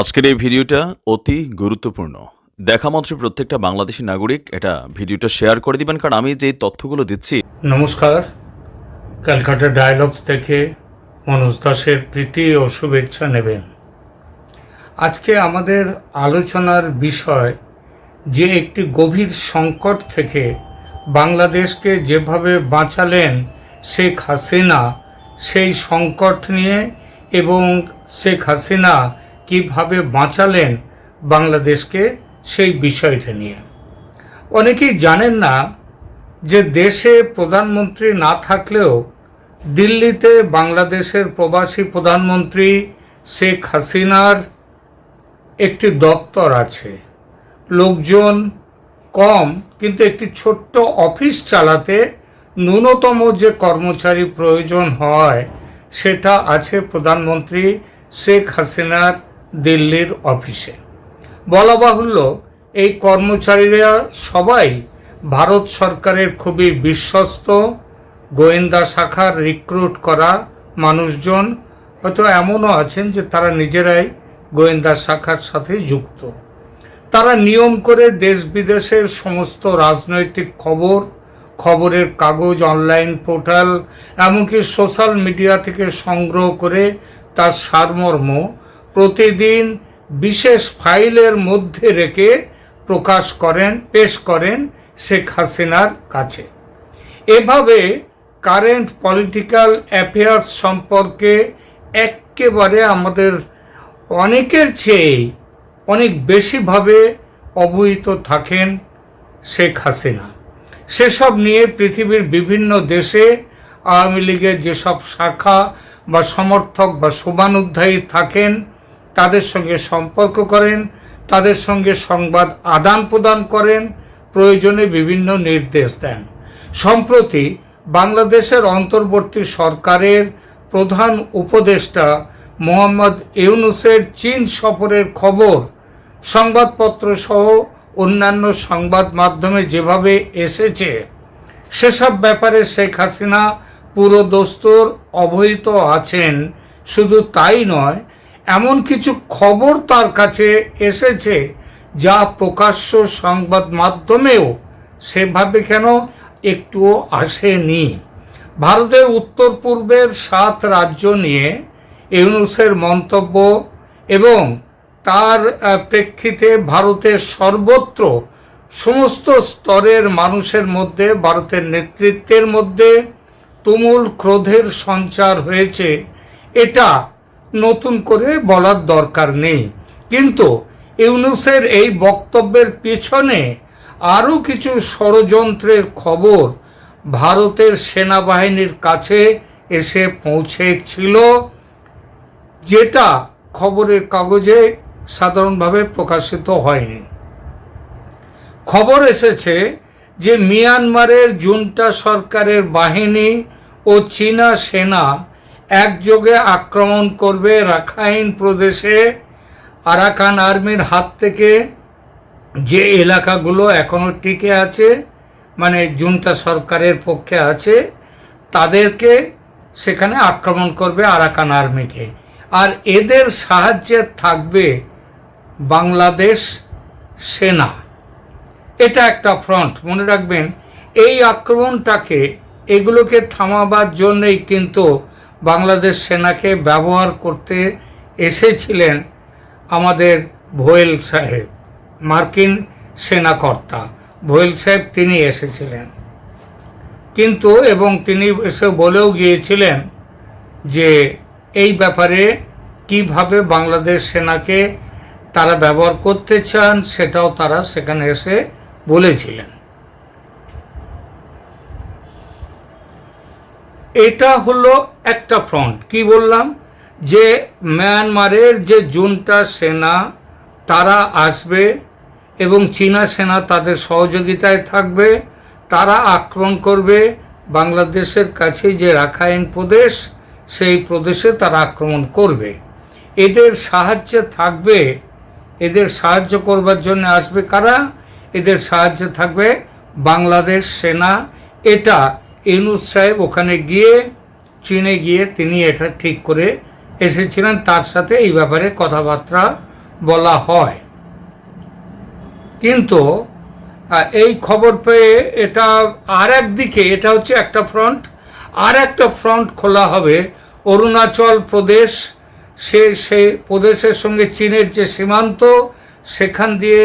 আজকের এই ভিডিওটা অতি গুরুত্বপূর্ণ। দেখা মাত্র প্রত্যেকটা বাংলাদেশি নাগরিক এটা ভিডিওটা শেয়ার করে দিবেন, কারণ আমি যে তথ্যগুলো দিচ্ছি। নমস্কার। ক্যালকাটা ডায়ালগস থেকে মনোজ দাসের প্রীতি ও শুভেচ্ছা নেবেন। আজকে আমাদের আলোচনার বিষয় যে একটি গভীর সংকট থেকে বাংলাদেশকে যেভাবে বাঁচালেন শেখ হাসিনা, সেই সংকট নিয়ে এবং শেখ হাসিনা কীভাবে বাঁচালেন বাংলাদেশকে সেই বিষয়টা নিয়ে। অনেকেই জানেন না যে দেশে প্রধানমন্ত্রী না থাকলেও দিল্লিতে বাংলাদেশের প্রবাসী প্রধানমন্ত্রী শেখ হাসিনার একটি দপ্তর আছে। লোকজন কম, কিন্তু একটি ছোট্ট অফিস চালাতে ন্যূনতম যে কর্মচারী প্রয়োজন হয়, সেটা আছে প্রধানমন্ত্রী শেখ হাসিনার দিল্লির অফিসে। বলা বাহুল্য, এই কর্মচারীরা সবাই ভারত সরকারের খুবই বিশ্বস্ত, গোয়েন্দা শাখার রিক্রুট করা মানুষজন। হয়তো এমনও আছেন যে তারা নিজেরাই গোয়েন্দা শাখার সাথে যুক্ত। তারা নিয়ম করে দেশ বিদেশের সমস্ত রাজনৈতিক খবর, খবরের কাগজ, অনলাইন পোর্টাল, এমনকি সোশ্যাল মিডিয়া থেকে সংগ্রহ করে তার সারমর্ম প্রতিদিন বিশেষ ফাইলের মধ্যে রেখে প্রকাশ করেন, পেশ করেন শেখ হাসিনার কাছে। এভাবে কারেন্ট পলিটিক্যাল অ্যাফেয়ার্স সম্পর্কে একেবারে আমাদের অনেকের চেয়ে অনেক বেশিভাবে অবহিত থাকেন শেখ হাসিনা। সেসব নিয়ে পৃথিবীর বিভিন্ন দেশে আওয়ামী লীগের যেসব শাখা বা সমর্থক বা শুভানুধ্যায়ী থাকেন তাদের সঙ্গে সম্পর্ক করেন, তাদের সঙ্গে সংবাদ আদান প্রদান করেন, প্রয়োজনে বিভিন্ন নির্দেশ দেন। সম্প্রতি বাংলাদেশের অন্তর্বর্তী সরকারের প্রধান উপদেষ্টা মোহাম্মদ ইউনুসের চীন সফরের খবর সংবাদপত্র সহ অন্যান্য সংবাদ মাধ্যমে যেভাবে এসেছে, সেসব ব্যাপারে শেখ হাসিনা পুরো দোস্তর অবহিত আছেন। শুধু তাই নয় এমন কিছু খবর তার কাছে এসেছে যা প্রকাশ্য সংবাদ মাধ্যমেও সেভাবে কেন একটুও আসেনি। ভারতের উত্তর পূর্বের সাত রাজ্য নিয়ে ইউনুসের মন্তব্য এবং তার প্রেক্ষিতে ভারতের সর্বত্র সমস্ত স্তরের মানুষের মধ্যে, ভারতের নেতৃত্বের মধ্যে তুমুল ক্রোধের সঞ্চার হয়েছে। এটা নতুন করে বলার দরকার নেই। কিন্তু ইউনুসের এই বক্তব্যের পেছনে আরও কিছু ষড়যন্ত্রের খবর ভারতের সেনাবাহিনীর কাছে এসে পৌঁছেছিল, যেটা খবরের কাগজে সাধারণভাবে প্রকাশিত হয়নি। খবর এসেছে যে মিয়ানমারের জুন্টা সরকারের বাহিনী ও চীনা সেনা একযোগে আক্রমণ করবে রাখাইন প্রদেশে। আরাকান আর্মির হাত থেকে যে এলাকাগুলো এখনও টিকে আছে মানে জুন্টা সরকারের পক্ষে আছে, তাদেরকে সেখানে আক্রমণ করবে আরাকান আর্মিকে। আর এদের সাহায্যে থাকবে বাংলাদেশ সেনা। এটা একটা ফ্রন্ট মনে রাখবেন, এই আক্রমণটাকে এগুলোকে থামাবার জন্যই কিন্তু বাংলাদেশ সেনাকে ব্যবহার করতে এসেছিলেন আমাদের ভোয়েল সাহেব, মার্কিন সেনাকর্তা। ভোয়েল সাহেব তিনি এসেছিলেন। কিন্তু, এবং তিনি এসে বলেও গিয়েছিলেন যে এই ব্যাপারে কীভাবে বাংলাদেশ সেনাকে তারা ব্যবহার করতে চান, সেটাও তারা সেখানে এসে বলেছিলেন। এটা হলো একটা ফ্রন্ট কি বললাম? যে মিয়ানমারের যে জুনটা সেনা, তারা আসবে এবং চীনা সেনা তাদের সহযোগিতায় থাকবে। তারা আক্রমণ করবে। বাংলাদেশের কাছে যে রাখাইন প্রদেশ, সেই প্রদেশে তারা আক্রমণ করবে। এদের সাহায্যে থাকবে, এদের সাহায্য করবার জন্য আসবে কারা? এদের সাহায্যে থাকবে বাংলাদেশ সেনা। এটা ইউনুস সাহেব ওখানে গিয়ে, চীনে গিয়ে তিনি এটা ঠিক করে এসেছিলেন, তার সাথে এই ব্যাপারে কথাবার্তা বলা হয়। কিন্তু এই খবর পেয়ে এটা আর একদিকে, এটা হচ্ছে একটা ফ্রন্ট, আর একটা ফ্রন্ট খোলা হবে অরুণাচল প্রদেশ, সে সে প্রদেশের সঙ্গে চীনের যে সীমান্ত, সেখান দিয়ে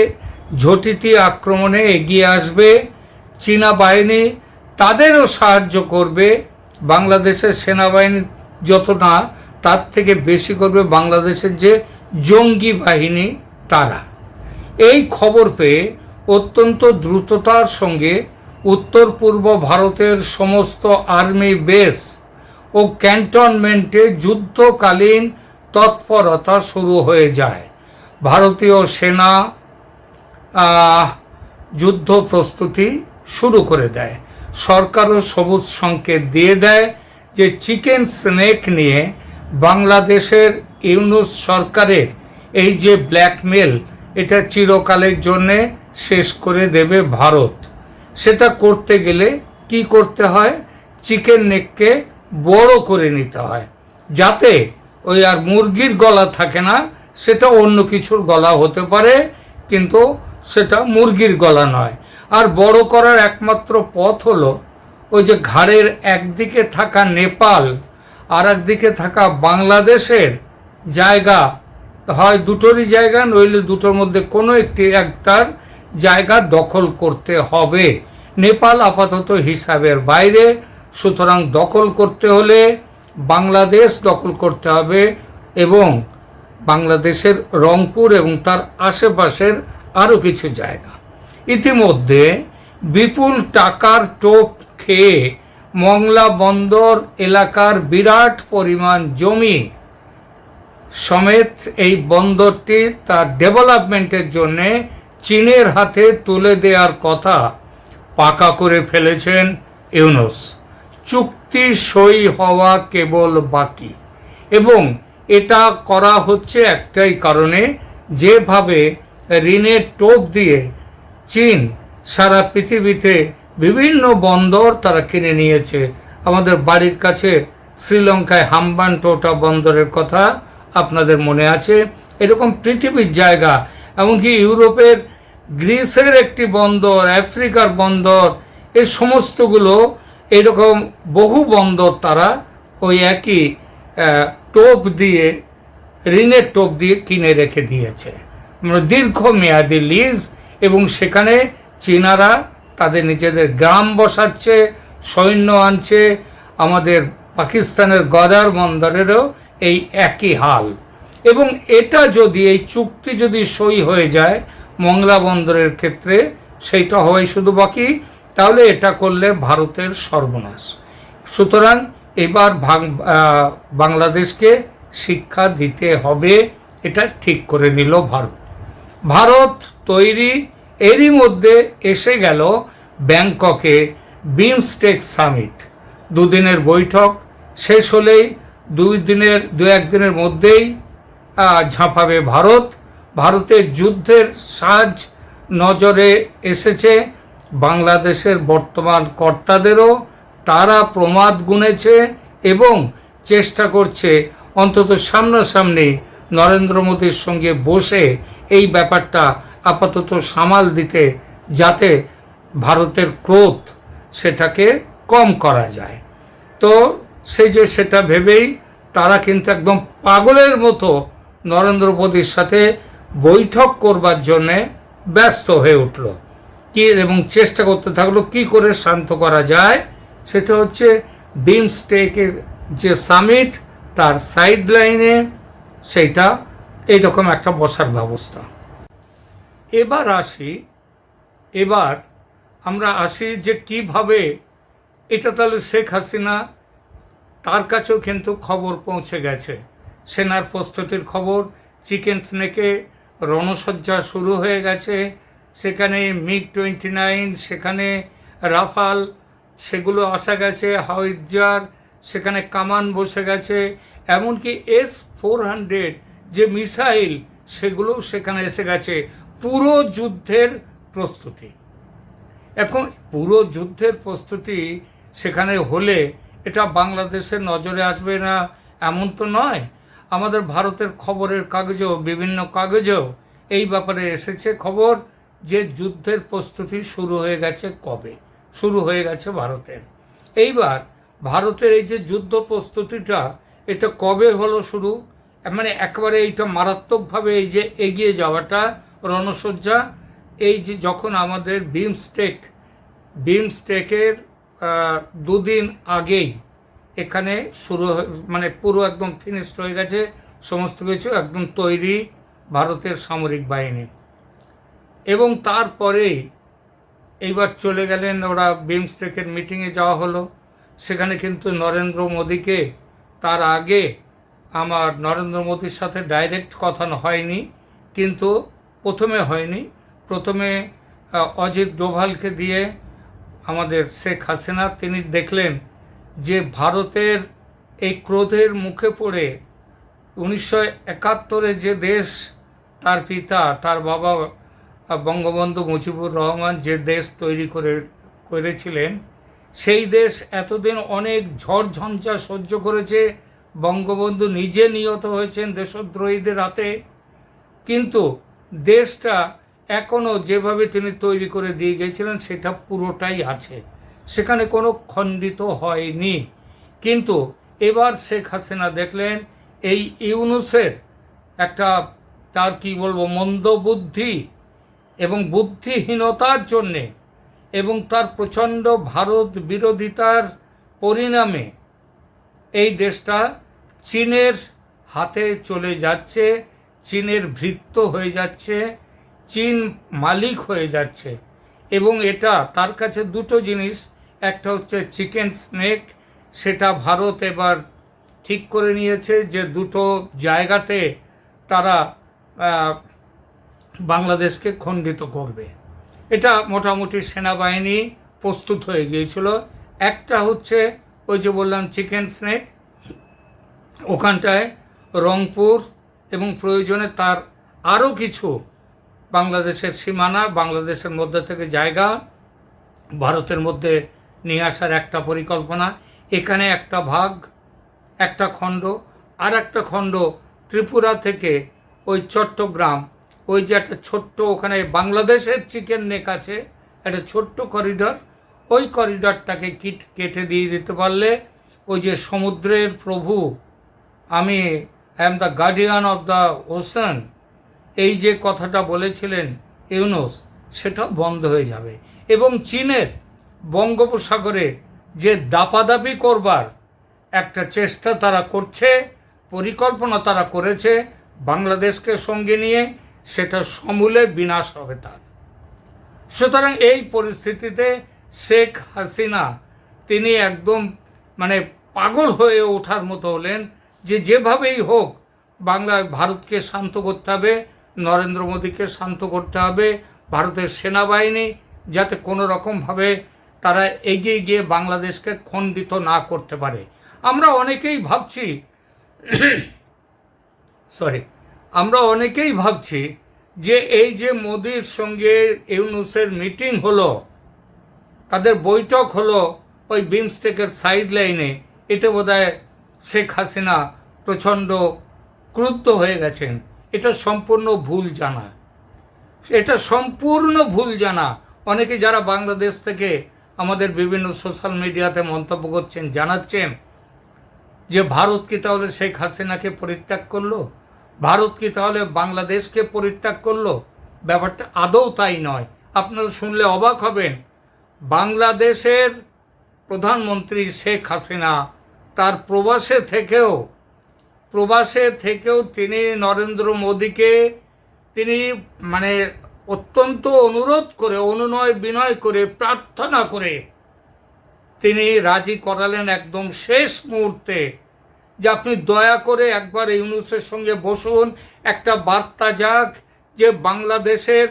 ঝটিতি আক্রমণে এগিয়ে আসবে। চীনা বাহিনী তাদেরও সাহায্য করবে, বাংলাদেশের সেনাবাহিনী যত না, তার থেকে বেশি করবে বাংলাদেশের যে জঙ্গি বাহিনী তারা। এই খবর পেয়ে অত্যন্ত দ্রুততার সঙ্গে উত্তর পূর্ব ভারতের সমস্ত আর্মি বেস ও ক্যান্টনমেন্টে যুদ্ধকালীন তৎপরতা শুরু হয়ে যায়। ভারতীয় সেনা যুদ্ধ প্রস্তুতি শুরু করে দেয়। সরকারও সবুজ সংকেত দিয়ে দেয় যে চিকেন স্নেক নিয়ে বাংলাদেশের ইউনুস সরকারের এই যে ব্ল্যাকমেল, এটা চিরকালের জন্যে শেষ করে দেবে ভারত। সেটা করতে গেলে কি করতে হয়? চিকেন নেককে বড় করে নিতে হয়, যাতে ওই আর মুরগির গলা থাকে না, সেটা অন্য কিছুর গলা হতে পারে, কিন্তু সেটা মুরগির গলা নয়। আর বড় করার একমাত্র পথ হলো ওই যে ঘাড়ের একদিকে থাকা নেপাল আর একদিকে থাকা বাংলাদেশের জায়গা। হয় দুটোরই জায়গা, নইলে দুটোর মধ্যে কোনো একটি একটার জায়গা দখল করতে হবে। নেপাল আপাতত হিসাবের বাইরে, সুতরাং দখল করতে হলে বাংলাদেশ দখল করতে হবে এবং বাংলাদেশের রংপুর এবং তার আশেপাশের আরও কিছু জায়গা। ইতিমধ্যে বিপুল টাকার টোপ খেয়ে মংলা বন্দর এলাকার বিরাট পরিমাণ জমি সমেত এই বন্দরটি তার ডেভেলপমেন্টের জন্য চীনের হাতে তুলে দেওয়ার কথা পাকা করে ফেলেছেন ইউনুস। চুক্তি সই হওয়া কেবল বাকি এবং এটা করা হচ্ছে একটাই কারণে, যেভাবে ঋণের টোপ দিয়ে চীন সারা পৃথিবীতে বিভিন্ন বন্দর তারা কিনে নিয়েছে। আমাদের বাড়ির কাছে শ্রীলঙ্কায় হাম্বান টোটা বন্দরের কথা আপনাদের মনে আছে? এরকম পৃথিবীর জায়গা, এমনকি ইউরোপের গ্রিসের একটি বন্দর, আফ্রিকার বন্দর এই সমস্তগুলো এরকম বহু বন্দর তারা ওই একই টোপ দিয়ে, ঋণের টোপ দিয়ে কিনে রেখে দিয়েছে। দীর্ঘমেয়াদী লিজ এবং সেখানে চীনারা তাদের নিজেদের গ্রাম বসাচ্ছে, সৈন্য আনছে, আমাদের পাকিস্তানের গদার বন্দরেরও এই একই হাল। এবং এটা যদি, এই চুক্তি যদি সই হয়ে যায় মংলা বন্দরের ক্ষেত্রে, সেইটা হওয়াই শুধু বাকি, তাহলে এটা করলে ভারতের সর্বনাশ। সুতরাং এবার বাংলাদেশকে শিক্ষা দিতে হবে, এটা ঠিক করে নিল ভারত। ভারত তৈরি। এরই মধ্যে এসে গেল ব্যাংককে বিমস্টেক সামিট। দুদিনের বৈঠক, শেষ হলেই দুই দিনের, দু একদিনের মধ্যেই ঝাঁপাবে ভারত। ভারতের যুদ্ধের সাজ নজরে এসেছে বাংলাদেশের বর্তমান কর্তাদেরও। তারা প্রমাদ গুনেছে এবং চেষ্টা করছে অন্তত সামনাসামনি নরেন্দ্র মোদীর সঙ্গে বসে এই ব্যাপারটা আপাতত সামাল দিতে যাতে ভারতের ক্রোধ সেটাকে কম করা যায়। তো সেই যে সেটা ভেবেই তারা কিন্তু একদম পাগলের মতো নরেন্দ্র মোদীর সাথে বৈঠক করবার জন্যে ব্যস্ত হয়ে উঠল। কি এবং চেষ্টা করতে থাকল কি করে শান্ত করা যায়, সেটা হচ্ছে বিমস্টেকের যে সামিট তার সাইড লাইনে সেইটা এইরকম একটা বসার ব্যবস্থা। এবার আসি, এবার আমরা আসি যে কীভাবে এটা তাহলে শেখ হাসিনা তার কাছেও কিন্তু খবর পৌঁছে গেছে। সেনার প্রস্তুতির খবর, চিকেন স্নেকে রণসজ্জা শুরু হয়ে গেছে। সেখানে মিগ টোয়েন্টি নাইন, সেখানে রাফাল, সেগুলো আসা গেছে হাউইজার সেখানে কামান বসে গেছে। এমনকি এস ফোর হান্ড্রেড যে মিসাইল, সেগুলোও সেখানে এসে গেছে। পুরো যুদ্ধের প্রস্তুতি। এখন পুরো যুদ্ধের প্রস্তুতি সেখানে হলে এটা বাংলাদেশের নজরে আসবে না, এমন তো নয়। আমাদের ভারতের খবরের কাগজেও, বিভিন্ন কাগজেও এই ব্যাপারে এসেছে খবর যে যুদ্ধের প্রস্তুতি শুরু হয়ে গেছে কবে? শুরু হয়ে গেছে ভারতের। এইবার ভারতের এই যে যুদ্ধ প্রস্তুতিটা, এটা কবে হলো শুরু? মানে একেবারে এইটা মারাত্মকভাবে এই যে এগিয়ে যাওয়াটা রণসজ্জা, এই যে যখন আমাদের বিমস্টেক, বিমস্টেকের দুদিন আগেই এখানে শুরু মানে পুরো একদম ফিনিশড হয়ে গেছে, সমস্ত কিছু একদম তৈরি ভারতের সামরিক বাহিনী। এবং তারপরেই এইবার চলে গেলেন, ওরা বিমস্টেকের মিটিংয়ে যাওয়া হলো। সেখানে কিন্তু নরেন্দ্র মোদীকে তার আগে আমার নরেন্দ্র মোদীর সাথে ডাইরেক্ট কথা হয়নি, কিন্তু প্রথমে হয়নি। প্রথমে অজিত ডোভালকে দিয়ে আমাদের শেখ হাসিনা, তিনি দেখলেন যে ভারতের এই ক্রোধের মুখে পড়ে উনিশশো একাত্তরে যে দেশ তার পিতা, তার বাবা বঙ্গবন্ধু মুজিবুর রহমান যে দেশ তৈরি করে, করেছিলেন, সেই দেশ এতদিন অনেক ঝড় ঝঞ্ঝা সহ্য করেছে। বঙ্গবন্ধু নিজে নিহত হয়েছেন দেশদ্রোহীদের হাতে। কিন্তু দেশটা এখনও যেভাবে তিনি তৈরি করে দিয়ে গেছিলেন, সেটা পুরোটাই আছে। সেখানে কোনো খণ্ডিত হয়নি। কিন্তু এবার শেখ হাসিনা দেখলেন, এই ইউনুসের একটা তার কি বলব, মন্দ বুদ্ধি এবং বুদ্ধিহীনতার জন্যে এবং তার প্রচণ্ড ভারত বিরোধিতার পরিণামে এই দেশটা চীনের হাতে চলে যাচ্ছে। চীনের ভৃত্য হয়ে যাচ্ছে, চীন মালিক হয়ে যাচ্ছে। এবং এটা, তার কাছে দুটো জিনিস, একটা হচ্ছে চিকেন স্নেক, সেটা ভারত এবার ঠিক করে নিয়েছে যে দুটো জায়গাতে তারা বাংলাদেশকে খণ্ডিত করবে। এটা মোটামুটি সেনাবাহিনী প্রস্তুত হয়ে গিয়েছিল। একটা হচ্ছে ওই যে বললাম, চিকেন স্নেক, ওখানটায় রংপুর এবং প্রয়োজনে তার আরও কিছু বাংলাদেশের সীমানা, বাংলাদেশের মধ্যে থেকে জায়গা ভারতের মধ্যে নিয়ে আসার একটা পরিকল্পনা। এখানে একটা ভাগ, একটা খণ্ড, আর একটা খণ্ড ত্রিপুরা থেকে ওই চট্টগ্রাম। ওই যে একটা ছোট্ট ওখানে বাংলাদেশের চিকেন নেক আছে, একটা ছোট্ট করিডর। ওই করিডরটাকে কিট, কেটে দিয়ে দিতে পারলে ওই যে সমুদ্রের প্রভু, আমি I am the guardian of the ocean এই যে কথাটা বলেছিলেন ইউনুস, সেটাও বন্ধ হয়ে যাবে। এবং চীনের বঙ্গোপসাগরে যে দাপাদাপি করবার একটা চেষ্টা তারা করছে, পরিকল্পনা তারা করেছে, বাংলাদেশকে সঙ্গে নিয়ে, সেটা সমূলে বিনাশ হবে তার। সুতরাং এই পরিস্থিতিতে শেখ হাসিনা, তিনি একদম মানে পাগল হয়ে ওঠার মতো হলেন যে যেভাবেই হোক, বাংলা ভারতকে শান্ত করতে হবে, নরেন্দ্র মোদীকে শান্ত করতে হবে, ভারতের সেনাবাহিনী যাতে কোনো রকমভাবে তারা এগিয়ে গিয়ে বাংলাদেশকে খণ্ডিত না করতে পারে। আমরা অনেকেই ভাবছি সরি আমরা অনেকেই ভাবছি যে এই যে মোদির সঙ্গে ইউনুসের মিটিং হলো, তাদের বৈঠক হলো ওই বিমস্টেকের সাইড লাইনে এতে বোধহয় শেখ হাসিনা প্রচণ্ড ক্রুদ্ধ হয়ে গেছেন। এটা সম্পূর্ণ ভুল জানা। এটা সম্পূর্ণ ভুল জানা। অনেকে যারা বাংলাদেশ থেকে আমাদের বিভিন্ন সোশ্যাল মিডিয়াতে মন্তব্য করছেন, জানাচ্ছেন যে, ভারত কি তাহলে শেখ হাসিনাকে পরিত্যাগ করল? ভারত কি তাহলে বাংলাদেশকে পরিত্যাগ করল? ব্যাপারটা আদৌ তাই নয়। আপনারা শুনলে অবাক হবেন, বাংলাদেশের প্রধানমন্ত্রী শেখ হাসিনা তার প্রবাসে থেকেও প্রবাসে থেকেও তিনি নরেন্দ্র মোদীকে তিনি মানে অত্যন্ত অনুরোধ করে, অনুনয় বিনয় করে, প্রার্থনা করে তিনি রাজি করালেন একদম শেষ মুহূর্তে। যে আপনি দয়া করে একবার ইউনুসের সঙ্গে বসুন, একটা বার্তা যাক যে বাংলাদেশের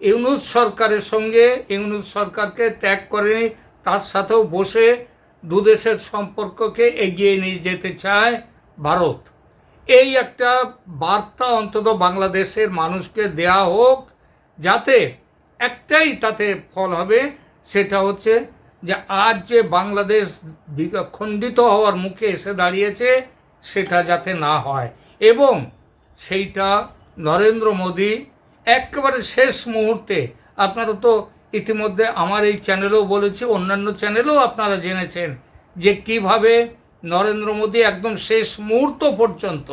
ইউনুস সরকারের সঙ্গে, ইউনুস সরকারকে ত্যাগ করেনি, তার সাথেও বসে দুদেশের সম্পর্ককে এগিয়ে নিয়ে যেতে চায়। ভারত। এই একটা বার্তা অন্তত বাংলাদেশের মানুষকে দেয়া হোক, যাতে একটাই তাতে ফল হবে, সেটা হচ্ছে যে আজ যে বাংলাদেশ খণ্ডিত হওয়ার মুখে এসে দাঁড়িয়েছে, সেটা যাতে না হয়। এবং সেইটা নরেন্দ্র মোদী একেবারে শেষ মুহূর্তে, আপনারা তো ইতিমধ্যে আমার এই চ্যানেলেও বলেছি, অন্যান্য চ্যানেলেও আপনারা জেনেছেন, যে কীভাবে নরেন্দ্র মোদী একদম শেষ মুহূর্ত পর্যন্ত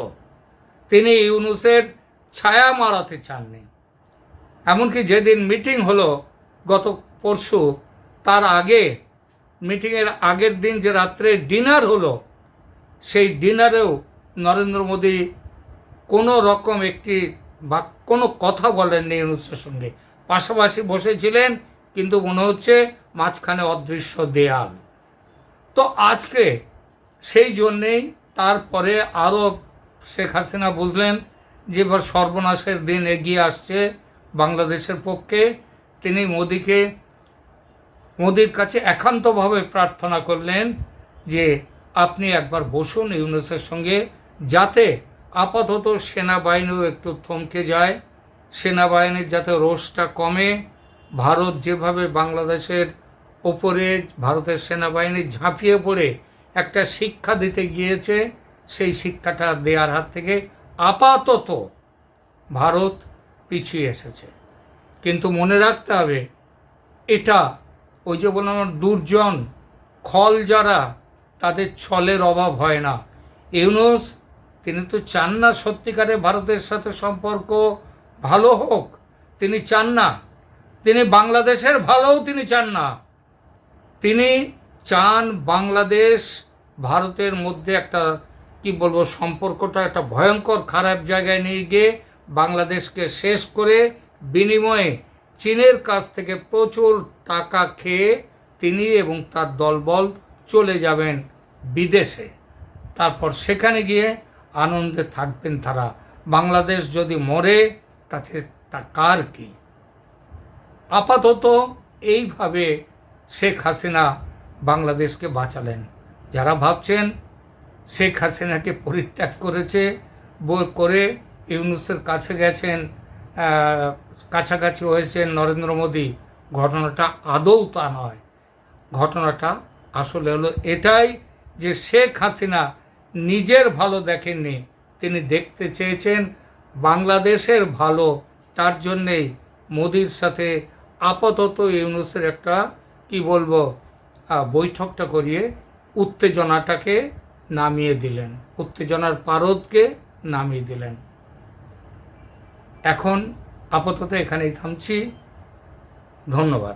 তিনি ইউনুসের ছায়া মারাতে চাননি। এমনকি যেদিন মিটিং হলো গত পরশু, তার আগে, মিটিংয়ের আগের দিন যে রাত্রে ডিনার হলো, সেই ডিনারেও নরেন্দ্র মোদী কোনো রকম একটি বা কোনো কথা বলেননি ইউনুসের সঙ্গে। পাশাপাশি বসেছিলেন, কিন্তু মনে হচ্ছে মাঝখানে অদৃশ্য দেয়াল। তো আজকে সেই জন্যেই তারপরে আরও শেখ হাসিনা বুঝলেন যে এবার সর্বনাশের দিন এগিয়ে আসছে বাংলাদেশের পক্ষে। তিনি মোদিকে, মোদির কাছে একান্তভাবে প্রার্থনা করলেন যে আপনি একবার বসুন ইউনুসের সঙ্গে যাতে আপাতত সেনাবাহিনীও একটু থমকে যায়। সেনাবাহিনীর যাতে রোষটা কমে। ভারত যেভাবে বাংলাদেশের ওপরে, ভারতের সেনাবাহিনী ঝাঁপিয়ে পড়ে একটা শিক্ষা দিতে গিয়েছে, সেই শিক্ষাটা দেওয়ার হাত থেকে আপাতত ভারত পিছিয়ে এসেছে। কিন্তু মনে রাখতে হবে, এটা ওই যে বললাম দুর্জন খল যারা, তাদের ছলের অভাব হয় না। ইউনুস, তিনি তো চান না সত্যিকারে ভারতের সাথে সম্পর্ক ভালো হোক, তিনি চান না। তিনি বাংলাদেশের ভালোও তিনি চান না। তিনি চান বাংলাদেশ, ভারতের মধ্যে একটা, কি বলব, সম্পর্কটা একটা ভয়ঙ্কর খারাপ জায়গায় নিয়ে গিয়ে বাংলাদেশকে শেষ করে বিনিময়ে চীনের কাছ থেকে প্রচুর টাকা খেয়ে তিনি এবং তার দলবল চলে যাবেন বিদেশে। তারপর সেখানে গিয়ে আনন্দে থাকবেন তারা। বাংলাদেশ যদি মরে, তাতে তা কার কি? আপাতত এইভাবে শেখ হাসিনা বাংলাদেশকে বাঁচালেন। যারা ভাবছেন শেখ হাসিনাকে পরিত্যাগ করেছে করে ইউনুসের কাছে গেছেন কাছাকাছি হয়েছেন নরেন্দ্র মোদী, ঘটনাটা আদৌ তা নয়। ঘটনাটা আসলে হলো এটাই যে শেখ হাসিনা নিজের ভালো দেখেননি, তিনি দেখতে চেয়েছেন বাংলাদেশের ভালো, তার জন্যেই মোদির সাথে আপাতত ইউনুসের একটা, কি বলব বৈঠকটা করিয়ে উত্তেজনাটাকে নামিয়ে দিলেন। উত্তেজনার পারদকে নামিয়ে দিলেন। এখন আপাতত এখানেই থামছি। ধন্যবাদ।